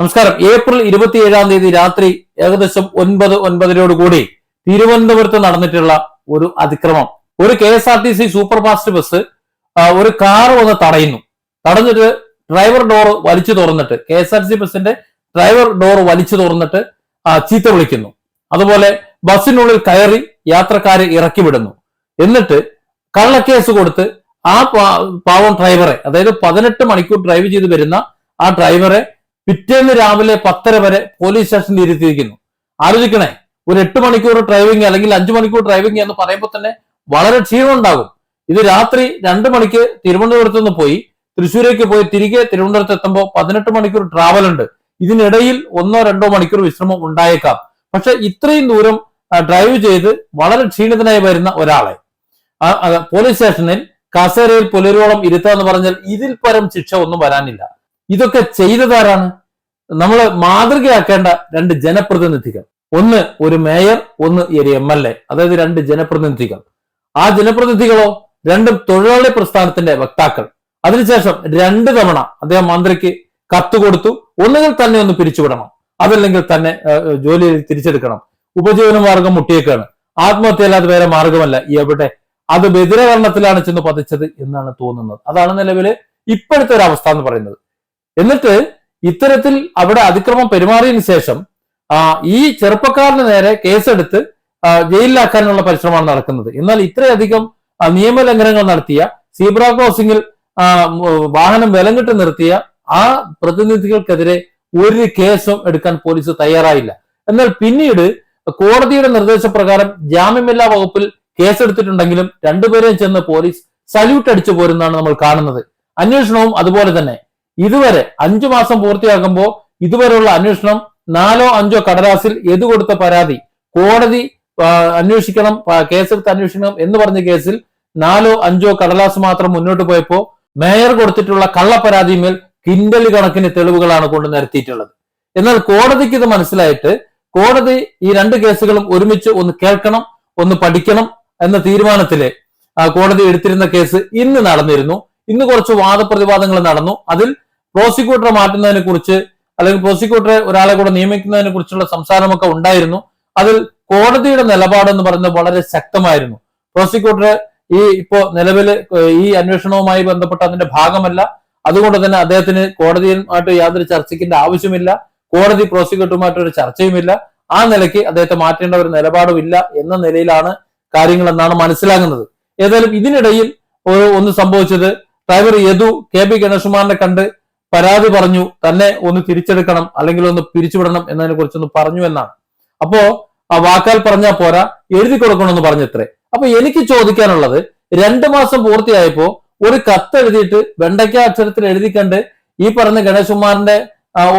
നമസ്കാരം. ഏപ്രിൽ ഇരുപത്തിയേഴാം തീയതി രാത്രി ഏകദേശം ഒൻപത് ഒൻപതിനോട് കൂടി തിരുവനന്തപുരത്ത് നടന്നിട്ടുള്ള ഒരു അതിക്രമം. ഒരു K S R T C super fast bus ഒരു കാർ വന്ന് തടയുന്നു. തടഞ്ഞിട്ട് ഡ്രൈവർ ഡോർ വലിച്ചു തുറന്നിട്ട് K S R T C ബസിന്റെ ഡ്രൈവർ ഡോർ വലിച്ചു തുറന്നിട്ട് ചീത്ത വിളിക്കുന്നു. അതുപോലെ ബസ്സിനുള്ളിൽ കയറി യാത്രക്കാരെ ഇറക്കി വിടുന്നു. എന്നിട്ട് കള്ളക്കേസ് കൊടുത്ത് ആ പാവം ഡ്രൈവറെ അതായത് പതിനെട്ട് മണിക്കൂർ ഡ്രൈവ് ചെയ്ത് വരുന്ന ആ ഡ്രൈവറെ പിറ്റേന്ന് രാവിലെ പത്തര വരെ പോലീസ് സ്റ്റേഷനിൽ ഇരുത്തിയിരിക്കുന്നു. ആലോചിക്കണേ ഒരു എട്ട് മണിക്കൂർ ഡ്രൈവിംഗ് അല്ലെങ്കിൽ അഞ്ചു മണിക്കൂർ ഡ്രൈവിംഗ് എന്ന് പറയുമ്പോൾ തന്നെ വളരെ ക്ഷീണം ഉണ്ടാകും ഇത് രാത്രി രണ്ട് മണിക്ക് തിരുവനന്തപുരത്ത് നിന്ന് പോയി തൃശ്ശൂരേക്ക് പോയി തിരികെ തിരുവനന്തപുരത്ത് എത്തുമ്പോൾ പതിനെട്ട് മണിക്കൂർ ട്രാവൽ ഉണ്ട്. ഇതിനിടയിൽ ഒന്നോ രണ്ടോ മണിക്കൂർ വിശ്രമം ഉണ്ടായേക്കാം. പക്ഷെ ഇത്രയും ദൂരം ഡ്രൈവ് ചെയ്ത് വളരെ ക്ഷീണിതനായി വരുന്ന ഒരാളെ. പോലീസ് സ്റ്റേഷനിൽ കസേരയിൽ പുലരോളം ഇരുത്തുക എന്ന് പറഞ്ഞാൽ ഇതിൽ പരം ശിക്ഷ ഒന്നും വരാനില്ല. ഇതൊക്കെ ചെയ്തതാരാണ് നമ്മൾ മാതൃകയാക്കേണ്ട രണ്ട് ജനപ്രതിനിധികൾ. ഒന്ന് ഒരു മേയർ ഒന്ന് ഒരു എം എൽ എ അതായത് രണ്ട് ജനപ്രതിനിധികൾ. ആ ജനപ്രതിനിധികളോ രണ്ടും തൊഴിലാളി പ്രസ്ഥാനത്തിന്റെ വക്താക്കൾ. അതിനുശേഷം രണ്ട് തവണ അദ്ദേഹം മന്ത്രിക്ക് കത്ത് കൊടുത്തു. ഒന്നുകിൽ തന്നെ ഒന്ന് പിരിച്ചുവിടണം. അതല്ലെങ്കിൽ തന്നെ ജോലി തിരിച്ചെടുക്കണം. ഉപജീവന മാർഗം മുട്ടിയേക്കാണ്. ആത്മഹത്യ അല്ലാതെ വേറെ മാർഗമല്ല. എവിടെ അത് ബദിരകരണത്തിലാണ് ചെന്ന് പതിച്ചത് എന്നാണ് തോന്നുന്നത്. അതാണ് നിലവിൽ ഇപ്പോഴത്തെ ഒരു അവസ്ഥ എന്ന് പറയുന്നത്. എന്നിട്ട് ഇത്തരത്തിൽ അവിടെ അതിക്രമം പെരുമാറിയതിനു ശേഷം ഈ ചെറുപ്പക്കാരന് നേരെ കേസെടുത്ത് ജയിലിലാക്കാനുള്ള പരിശ്രമമാണ് നടക്കുന്നത്. എന്നാൽ ഇത്രയധികം നിയമലംഘനങ്ങൾ നടത്തിയ സീബ്ര ക്രോസിംഗിൽ വാഹനം വിലങ്ങിട്ട് നിർത്തിയ ആ പ്രതിനിധികൾക്കെതിരെ ഒരു കേസും എടുക്കാൻ പോലീസ് തയ്യാറായില്ല. എന്നാൽ പിന്നീട് കോടതിയുടെ നിർദ്ദേശപ്രകാരം ജാമ്യമില്ലാ വകുപ്പിൽ കേസെടുത്തിട്ടുണ്ടെങ്കിലും രണ്ടുപേരെയും ചെന്ന് പോലീസ് സല്യൂട്ട് അടിച്ചു പോരുന്നതാണ് നമ്മൾ കാണുന്നത്. അന്വേഷണവും അതുപോലെ തന്നെ. ഇതുവരെ അഞ്ചു മാസം പൂർത്തിയാകുമ്പോൾ ഇതുവരെയുള്ള അന്വേഷണം നാലോ അഞ്ചോ കടലാസിൽ എതു കൊടുത്ത പരാതി? കോടതി അന്വേഷിക്കണം കേസെടുത്ത് അന്വേഷിക്കണം എന്ന് പറഞ്ഞ കേസിൽ നാലോ അഞ്ചോ കടലാസ് മാത്രം മുന്നോട്ട് പോയപ്പോ മേയർ കൊടുത്തിട്ടുള്ള കള്ളപ്പരാതിമേൽ കിൻഡൽ കണക്കിന് തെളിവുകളാണ് കൊണ്ട് നിരത്തിയിട്ടുള്ളത്. എന്നാൽ കോടതിക്ക് ഇത് മനസ്സിലായിട്ട് കോടതി ഈ രണ്ട് കേസുകളും ഒരുമിച്ച് ഒന്ന് കേൾക്കണം ഒന്ന് പഠിക്കണം എന്ന തീരുമാനത്തിൽ കോടതി എടുത്തിരുന്ന കേസ് ഇന്ന് നടന്നിരുന്നു. ഇന്ന് കുറച്ച് വാദപ്രതിവാദങ്ങൾ നടന്നു. അതിൽ പ്രോസിക്യൂട്ടറെ മാറ്റുന്നതിനെ കുറിച്ച് അല്ലെങ്കിൽ പ്രോസിക്യൂട്ടറെ ഒരാളെ കൂടെ നിയമിക്കുന്നതിനെ കുറിച്ചുള്ള സംസാരമൊക്കെ ഉണ്ടായിരുന്നു. അതിൽ കോടതിയുടെ നിലപാടെന്ന് പറയുന്നത് വളരെ ശക്തമായിരുന്നു. പ്രോസിക്യൂട്ടറെ ഈ ഇപ്പോ നിലവിൽ ഈ അന്വേഷണവുമായി ബന്ധപ്പെട്ട അതിന്റെ ഭാഗമല്ല. അതുകൊണ്ട് തന്നെ അദ്ദേഹത്തിന് കോടതിയുമായിട്ട് യാതൊരു ചർച്ചയ്ക്കിന്റെ ആവശ്യമില്ല. കോടതി പ്രോസിക്യൂട്ടറുമായിട്ട് ഒരു ചർച്ചയുമില്ല. ആ നിലയ്ക്ക് അദ്ദേഹത്തെ മാറ്റേണ്ട ഒരു നിലപാടും ഇല്ല എന്ന നിലയിലാണ് കാര്യങ്ങൾ എന്നാണ് മനസ്സിലാകുന്നത്. ഏതായാലും ഇതിനിടയിൽ ഒന്ന് സംഭവിച്ചത് ഡ്രൈവർ യദു കെ പി ഗണേഷ്കുമാറിനെ കണ്ട് പരാതി പറഞ്ഞു തന്നെ ഒന്ന് തിരിച്ചെടുക്കണം അല്ലെങ്കിൽ ഒന്ന് പിരിച്ചുവിടണം എന്നതിനെ കുറിച്ചൊന്ന് പറഞ്ഞു എന്നാണ്. അപ്പോ ആ വാക്കാൽ പറഞ്ഞാൽ പോരാ എഴുതി കൊടുക്കണമെന്ന് പറഞ്ഞത്രേ. അപ്പൊ എനിക്ക് ചോദിക്കാനുള്ളത് രണ്ടു മാസം പൂർത്തിയായപ്പോ ഒരു കത്ത് എഴുതിയിട്ട് വെണ്ടയ്ക്ക അക്ഷരത്തിൽ എഴുതി കണ്ട് ഈ പറഞ്ഞ ഗണേഷ്കുമാറിന്റെ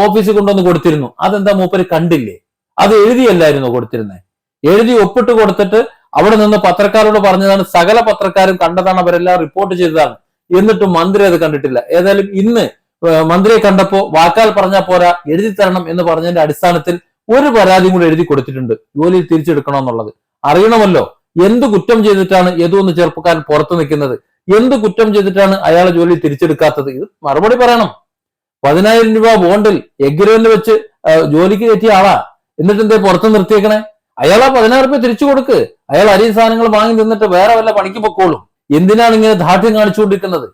ഓഫീസിൽ കൊണ്ടുവന്ന് കൊടുത്തിരുന്നു. അതെന്താ മൂപ്പര് കണ്ടില്ലേ? അത് എഴുതിയല്ലായിരുന്നു കൊടുത്തിരുന്നത് എഴുതി ഒപ്പിട്ട് കൊടുത്തിട്ട് അവിടെ നിന്ന് പത്രക്കാരോട് പറഞ്ഞതാണ് സകല പത്രക്കാരും കണ്ടതാണ് അവരെല്ലാം റിപ്പോർട്ട് ചെയ്തതാണ്. എന്നിട്ടും മന്ത്രി അത് കണ്ടിട്ടില്ല. ഏതായാലും ഇന്ന് മന്ത്രിയെ കണ്ടപ്പോ വാക്കാൽ പറഞ്ഞാൽ പോരാ എഴുതി തരണം എന്ന് പറഞ്ഞതിന്റെ അടിസ്ഥാനത്തിൽ ഒരു പരാതിയും കൂടി എഴുതി കൊടുത്തിട്ടുണ്ട്. ജോലിയിൽ തിരിച്ചെടുക്കണമെന്നുള്ളത്. അറിയണമല്ലോ എന്ത് കുറ്റം ചെയ്തിട്ടാണ് ഏതോ ഒന്ന് ചെറുപ്പക്കാരൻ പുറത്തു നിൽക്കുന്നത്? എന്ത് കുറ്റം ചെയ്തിട്ടാണ് അയാളെ ജോലി തിരിച്ചെടുക്കാത്തത്? ഇത് മറുപടി പറയണം. പതിനായിരം രൂപ ബോണ്ടിൽ എഗ്രിമെന്റ് വെച്ച് ജോലിക്ക് കയറ്റിയ ആളാ. എന്നിട്ട് എന്തേ പുറത്ത് നിർത്തിയേക്കണേ? അയാൾ ആ പതിനായിരം രൂപ തിരിച്ചു കൊടുക്ക്. അയാൾ അരി സാധനങ്ങൾ വാങ്ങി നിന്നിട്ട് വേറെ വല്ല പണിക്ക് പൊക്കോളും. എന്തിനാണ് ഇങ്ങനെ ദാഠ്യം കാണിച്ചുകൊണ്ടിരിക്കുന്നത്?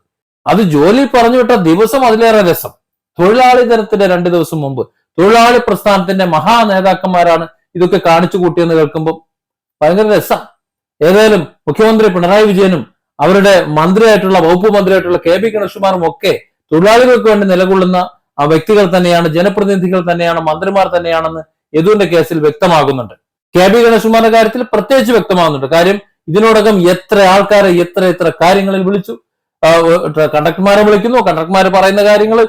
അത് ജോലി പറഞ്ഞു വിട്ട ദിവസം അതിലേറെ രസം. തൊഴിലാളി ദിനത്തിന്റെ രണ്ട് ദിവസം മുമ്പ്. തൊഴിലാളി പ്രസ്ഥാനത്തിന്റെ മഹാ നേതാക്കന്മാരാണ് ഇതൊക്കെ കാണിച്ചു കൂട്ടിയെന്ന് കേൾക്കുമ്പോൾ ഭയങ്കര രസം. ഏതായാലും മുഖ്യമന്ത്രി പിണറായി വിജയനും അവരുടെ മന്ത്രിയായിട്ടുള്ള വകുപ്പ് മന്ത്രിയായിട്ടുള്ള കെ പി ഗണേഷ്കുമാറും ഒക്കെ തൊഴിലാളികൾക്ക് വേണ്ടി നിലകൊള്ളുന്ന ആ വ്യക്തികൾ തന്നെയാണ് ജനപ്രതിനിധികൾ തന്നെയാണ് മന്ത്രിമാർ തന്നെയാണെന്ന് യദുവിന്റെ കേസിൽ വ്യക്തമാകുന്നുണ്ട്. കെ പി ഗണേഷ്കുമാറിന്റെ കാര്യത്തിൽ പ്രത്യേകിച്ച് വ്യക്തമാകുന്നുണ്ട്. കാര്യം ഇതിനോടകം എത്ര ആൾക്കാരെ എത്ര എത്ര കാര്യങ്ങളിൽ വിളിച്ചു. കണ്ടക്ടർമാരെ വിളിക്കുന്നു. കണ്ടക്ടർമാർ പറയുന്ന കാര്യങ്ങൾ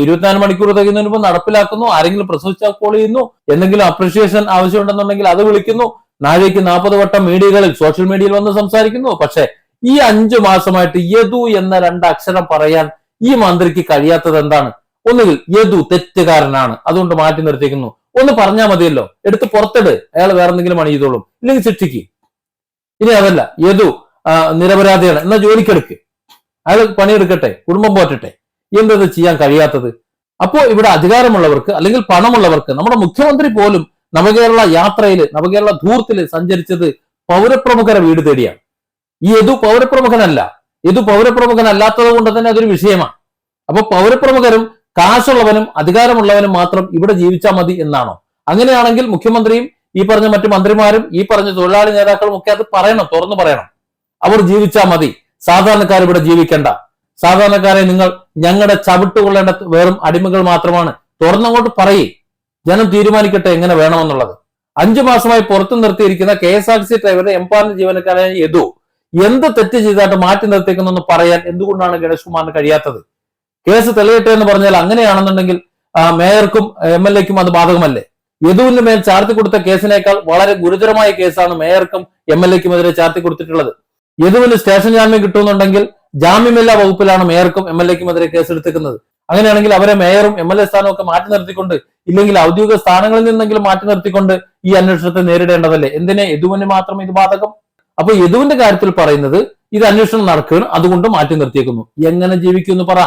ഇരുപത്തിനാല് മണിക്കൂർ തികയുന്നതിന് മുമ്പ് നടപ്പിലാക്കുന്നു. ആരെങ്കിലും പ്രസവിച്ചാൽ കോൾ ചെയ്യുന്നു. എന്തെങ്കിലും അപ്രിഷിയേഷൻ ആവശ്യമുണ്ടെന്നുണ്ടെങ്കിൽ അത് വിളിക്കുന്നു. നാഴേക്ക് നാൽപ്പത് വട്ടം മീഡിയകളിൽ സോഷ്യൽ മീഡിയയിൽ വന്ന് സംസാരിക്കുന്നു. പക്ഷേ ഈ അഞ്ചു മാസമായിട്ട് യദു എന്ന രണ്ട് അക്ഷരം പറയാൻ ഈ മന്ത്രിക്ക് കഴിയാത്തത് എന്താണ്? ഒന്നുകിൽ യദു തെറ്റുകാരനാണ്. അതുകൊണ്ട് മാറ്റി നിർത്തിക്കുന്നു. ഒന്ന് പറഞ്ഞാൽ മതിയല്ലോ. എടുത്ത് പുറത്തിട്. അയാൾ വേറെ എന്തെങ്കിലും പണി ചെയ്തോളും. ഇല്ലെങ്കിൽ ശിക്ഷിക്ക്. ഇനി അതല്ല. യദു നിരപരാധിയാണ്. എന്നാ ജോലിക്കെടുക്ക്. അയാൾ പണിയെടുക്കട്ടെ കുടുംബം പോറ്റട്ടെ എന്തത് ചെയ്യാൻ കഴിയാത്തത്? അപ്പോൾ ഇവിടെ അധികാരമുള്ളവർക്ക് അല്ലെങ്കിൽ പണമുള്ളവർക്ക് നമ്മുടെ മുഖ്യമന്ത്രി പോലും നവകേരള യാത്രയിൽ നവകേരള ധൂർത്തിൽ സഞ്ചരിച്ചത് പൗരപ്രമുഖരെ വീട് തേടിയാണ്. ഈ യദു പൗരപ്രമുഖനല്ല. യദു പൗരപ്രമുഖനല്ലാത്തത് കൊണ്ട് തന്നെ അതൊരു വിഷയമാണ്. അപ്പൊ പൗരപ്രമുഖരും കാശുള്ളവനും അധികാരമുള്ളവനും മാത്രം ഇവിടെ ജീവിച്ചാൽ മതി എന്നാണോ? അങ്ങനെയാണെങ്കിൽ മുഖ്യമന്ത്രിയും ഈ പറഞ്ഞ മറ്റു മന്ത്രിമാരും ഈ പറഞ്ഞ തൊഴിലാളി നേതാക്കളും ഒക്കെ അത് പറയണം തുറന്നു പറയണം. അവർ ജീവിച്ചാൽ മതി. സാധാരണക്കാർ ഇവിടെ ജീവിക്കേണ്ട. സാധാരണക്കാരെ നിങ്ങൾ ഞങ്ങളുടെ ചവിട്ടുകൊള്ളേണ്ട വെറും അടിമകൾ മാത്രമാണ്. തുറന്നങ്ങോട്ട് പറയേ. ജനം തീരുമാനിക്കട്ടെ എങ്ങനെ വേണമെന്നുള്ളത്. അഞ്ചു മാസമായി പുറത്തു നിർത്തിയിരിക്കുന്ന കെ എസ് ആർ സി ഡ്രൈവറുടെ എംപാനൽ ജീവനക്കാരായ യദു എന്ത് തെറ്റ് ചെയ്തായിട്ട് മാറ്റി നിർത്തിക്കുന്നെന്ന് പറയാൻ എന്തുകൊണ്ടാണ് ഗണേഷ് കുമാറിന് കഴിയാത്തത്? കേസ് തെളിയട്ടെ എന്ന് പറഞ്ഞാൽ അങ്ങനെയാണെന്നുണ്ടെങ്കിൽ മേയർക്കും എം എൽ എക്കും അത് ബാധകമല്ലേ? യദുവിന്റെ മേൽ ചാർത്തി കൊടുത്ത കേസിനേക്കാൾ വളരെ ഗുരുതരമായ കേസാണ് മേയർക്കും എം എൽ എക്കും എതിരെ ചാർത്തി കൊടുത്തിട്ടുള്ളത്. യദുവിന് സ്റ്റേഷൻ ജാമ്യം കിട്ടുന്നുണ്ടെങ്കിൽ ജാമ്യമില്ലാ വകുപ്പിലാണ് മേയർക്കും എം എൽ എക്കും എതിരെ കേസെടുത്തിരിക്കുന്നത്. അങ്ങനെയാണെങ്കിൽ അവരെ മേയറും എം എൽ എ സ്ഥാനവും ഒക്കെ മാറ്റി നിർത്തിക്കൊണ്ട് ഇല്ലെങ്കിൽ ഔദ്യോഗിക സ്ഥാനങ്ങളിൽ നിന്നെങ്കിലും മാറ്റി നിർത്തിക്കൊണ്ട് ഈ അന്വേഷണത്തെ നേരിടേണ്ടതല്ലേ? എന്തിനെ? യദുവിന് മാത്രം ഇത് ബാധകം? അപ്പൊ യദുവിന്റെ കാര്യത്തിൽ പറയുന്നത് ഇത് അന്വേഷണം നടക്കുകയാണ് അതുകൊണ്ട് മാറ്റി നിർത്തിയേക്കുന്നു. എങ്ങനെ ജീവിക്കും എന്ന് പറ.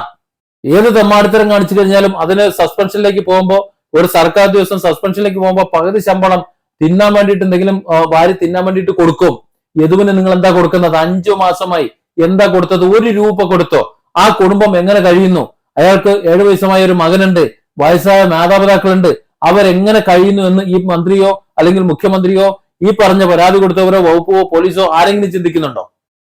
ഏത് തെമ്മാടിത്തരം കാണിച്ചു കഴിഞ്ഞാലും അതിന് സസ്പെൻഷനിലേക്ക് പോകുമ്പോൾ ഒരു സർക്കാർ ദിവസം സസ്പെൻഷനിലേക്ക് പോകുമ്പോൾ പകുതി ശമ്പളം തിന്നാൻ വേണ്ടിയിട്ട് എന്തെങ്കിലും ഭാര്യ തിന്നാൻ വേണ്ടിയിട്ട് കൊടുക്കും. യദുവിന് നിങ്ങൾ എന്താ കൊടുക്കുന്നത്? അഞ്ചു മാസമായി എന്താ കൊടുത്തത്? ഒരു രൂപ കൊടുത്തോ? ആ കുടുംബം എങ്ങനെ കഴിയുന്നു? അയാൾക്ക് ഏഴു വയസ്സുമായ ഒരു മകനുണ്ട് വയസ്സായ മാതാപിതാക്കളുണ്ട്. അവരെങ്ങനെ കഴിയുന്നു എന്ന് ഈ മന്ത്രിയോ അല്ലെങ്കിൽ മുഖ്യമന്ത്രിയോ ഈ പറഞ്ഞ പരാതി കൊടുത്തവരോ വകുപ്പോ പോലീസോ ആരെങ്കിലും ചിന്തിക്കുന്നുണ്ടോ?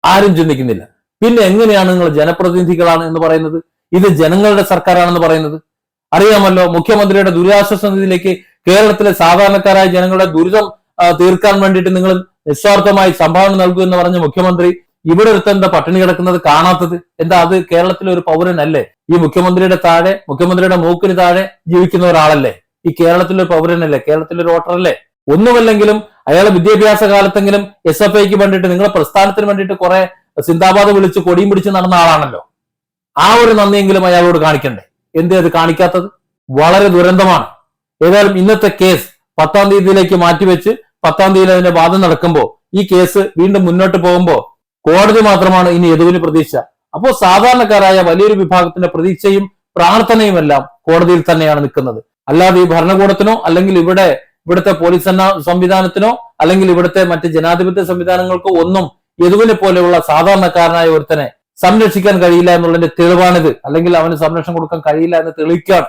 ആരും ചിന്തിക്കുന്നില്ല. പിന്നെ എങ്ങനെയാണ് നിങ്ങൾ ജനപ്രതിനിധികളാണ് എന്ന് പറയുന്നത്? ഇത് ജനങ്ങളുടെ സർക്കാരാണെന്ന് പറയുന്നത്? അറിയാമല്ലോ മുഖ്യമന്ത്രിയുടെ ദുരിതാശ്വാസ നിധിയിലേക്ക് കേരളത്തിലെ സാധാരണക്കാരായ ജനങ്ങളുടെ ദുരിതം തീർക്കാൻ വേണ്ടിയിട്ട് നിങ്ങൾ നിസ്വാർത്ഥമായി സംഭാവന എന്ന് പറഞ്ഞ മുഖ്യമന്ത്രി ഇവിടെ ഒരുത്തൻ എന്താ പട്ടിണി കിടക്കുന്നത് കാണാത്തത്? എന്താ അത് കേരളത്തിലെ ഒരു പൗരനല്ലേ? ഈ മുഖ്യമന്ത്രിയുടെ താഴെ മുഖ്യമന്ത്രിയുടെ മൂക്കിന് താഴെ ജീവിക്കുന്ന ഒരാളല്ലേ? ഈ കേരളത്തിലെ ഒരു പൗരനല്ലേ? കേരളത്തിലെ ഒരു വോട്ടറല്ലേ? ഒന്നുമല്ലെങ്കിലും അയാളെ വിദ്യാഭ്യാസ കാലത്തെങ്കിലും എസ് എഫ് ഐക്ക് വേണ്ടിയിട്ട് നിങ്ങളെ പ്രസ്ഥാനത്തിന് വേണ്ടിയിട്ട് കുറെ സിന്ദാബാദ് വിളിച്ച് കൊടിയും പിടിച്ച് നടന്ന ആളാണല്ലോ. ആ ഒരു നന്ദിയെങ്കിലും അയാളോട് കാണിക്കണ്ടേ? എന്തേ അത് കാണിക്കാത്തത്? വളരെ ദുരന്തമാണ്. ഏതായാലും ഇന്നത്തെ കേസ് പത്താം തീയതിയിലേക്ക് മാറ്റിവെച്ച് പത്താം തീയതി അതിന്റെ വാദം നടക്കുമ്പോൾ ഈ കേസ് വീണ്ടും മുന്നോട്ട് പോകുമ്പോൾ കോടതി മാത്രമാണ് ഇനി യദുവിന് പ്രതീക്ഷ. അപ്പോൾ സാധാരണക്കാരായ വലിയൊരു വിഭാഗത്തിന്റെ പ്രതീക്ഷയും പ്രാർത്ഥനയും എല്ലാം കോടതിയിൽ തന്നെയാണ് നിൽക്കുന്നത്. അല്ലാതെ ഈ ഭരണകൂടത്തിനോ അല്ലെങ്കിൽ ഇവിടെ ഇവിടുത്തെ പോലീസ് സംവിധാനത്തിനോ അല്ലെങ്കിൽ ഇവിടുത്തെ മറ്റ് ജനാധിപത്യ സംവിധാനങ്ങൾക്കോ ഒന്നും യദുവിനെ പോലെയുള്ള സാധാരണക്കാരനായ ഒരുത്തനെ സംരക്ഷിക്കാൻ കഴിയില്ല എന്നുള്ളതിന്റെ തെളിവാണിത്. അല്ലെങ്കിൽ അവന് സംരക്ഷണം കൊടുക്കാൻ കഴിയില്ല എന്ന് തെളിയിക്കാണ്.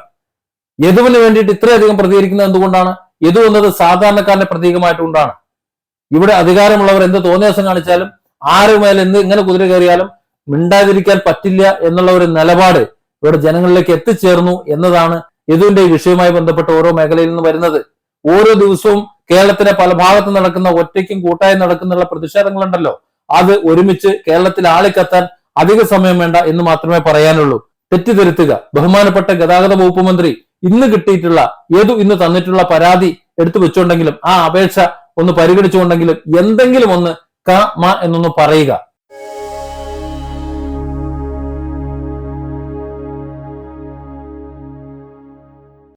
യദുവിന് വേണ്ടിയിട്ട് ഇത്രയധികം പ്രതികരിക്കുന്നത് എന്തുകൊണ്ടാണ്? യദു എന്നത് സാധാരണക്കാരന്റെ പ്രതീകമായിട്ടുകൊണ്ടാണ് ഇവിടെ അധികാരമുള്ളവർ എന്ത് തോന്നിയാസം കാണിച്ചാലും ആരുമേൽ എന്ത് ഇങ്ങനെ കുതിര കയറിയാലും മിണ്ടാതിരിക്കാൻ പറ്റില്ല എന്നുള്ള ഒരു നിലപാട് ഇവിടെ ജനങ്ങളിലേക്ക് എത്തിച്ചേർന്നു എന്നതാണ് യദുവിന്റെ വിഷയവുമായി ബന്ധപ്പെട്ട് ഓരോ മേഖലയിൽ നിന്ന് വരുന്നത്. ഓരോ ദിവസവും കേരളത്തിന്റെ പല ഭാഗത്ത് നടക്കുന്ന ഒറ്റയ്ക്കും കൂട്ടായി നടക്കുന്ന പ്രതിഷേധങ്ങളുണ്ടല്ലോ. അത് ഒരുമിച്ച് കേരളത്തിൽ ആളിക്കത്താൻ അധിക സമയം വേണ്ട എന്ന് മാത്രമേ പറയാനുള്ളൂ. തെറ്റിദ്ധരുത്തുക. ബഹുമാനപ്പെട്ട ഗതാഗത വകുപ്പ് മന്ത്രി ഇന്ന് കിട്ടിയിട്ടുള്ള ഏതു ഇന്ന് തന്നിട്ടുള്ള പരാതി എടുത്തു വെച്ചുകൊണ്ടെങ്കിലും ആ അപേക്ഷ ഒന്ന് പരിഗണിച്ചുകൊണ്ടെങ്കിലും എന്തെങ്കിലും ഒന്ന് ക മ എന്നൊന്ന് പറയുക.